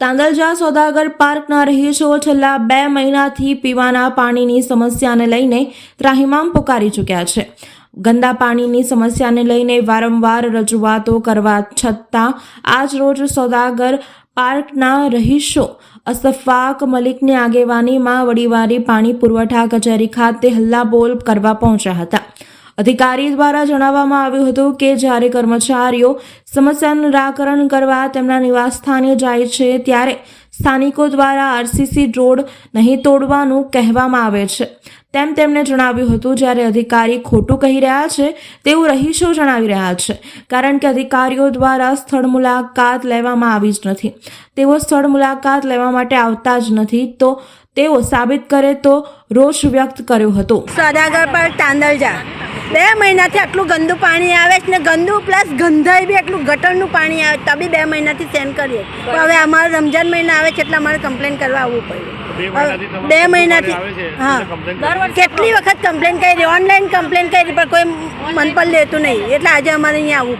તાંદલજા સોદાગર પાર્કના રહીશો છેલ્લા બે મહિનાથી પીવાના પાણીની સમસ્યાને લઈને ત્રાહિમામ પુકારી ચૂક્યા છે. ગંદા પાણીની સમસ્યાને લઈને વારંવાર રજૂઆતો કરવા છતાં આજ રોજ સોદાગર પાર્કના રહીશો અસફાક મલિકની આગેવાનીમાં વડીવારી પાણી પુરવઠા કચેરી ખાતે હલ્લાબોલ કરવા પહોંચ્યા હતા. અધિકારી દ્વારા જણાવવામાં આવ્યું હતું કે જ્યારે કર્મચારીઓ સમસ્યાનું નિરાકરણ કરવા તેમના નિવાસસ્થાને જાય છે, ત્યારે સ્થાનિકો દ્વારા આરસીસી રોડ નહીં તોડવાનું કહેવામાં આવે છે. તેમ તેમણે જણાવ્યું હતું, જ્યારે અધિકારી ખોટું કહી રહ્યા છે, તેવું રહીશો જણાવી રહ્યા છે, કારણ કે અધિકારીઓ દ્વારા સ્થળ મુલાકાત લેવામાં આવી જ નથી. તેઓ સ્થળ મુલાકાત લેવા માટે આવતા જ નથી, તો તેઓ સાબિત કરે તો રોષ વ્યક્ત કર્યો હતો. સદાગર પર તાંદલજા. બે મહિનાથી આટલું ગંદુ પાણી આવે છે ને ગંદુ પ્લસ ગંધાઈ બી એટલું ગટરનું પાણી આવે તો બી બે મહિનાથી સેન્ડ કરીએ. તો હવે અમારે રમજાન મહિના આવે છે એટલે અમારે કમ્પ્લેન કરવા આવવું પડ્યું. બે મહિનાથી હા. કેટલી વખત કમ્પ્લેન કરી ઓનલાઈન કમ્પ્લેન કરી પણ કોઈ મન પર લેતું નહીં. એટલે આજે અમારે અહીંયા આવવું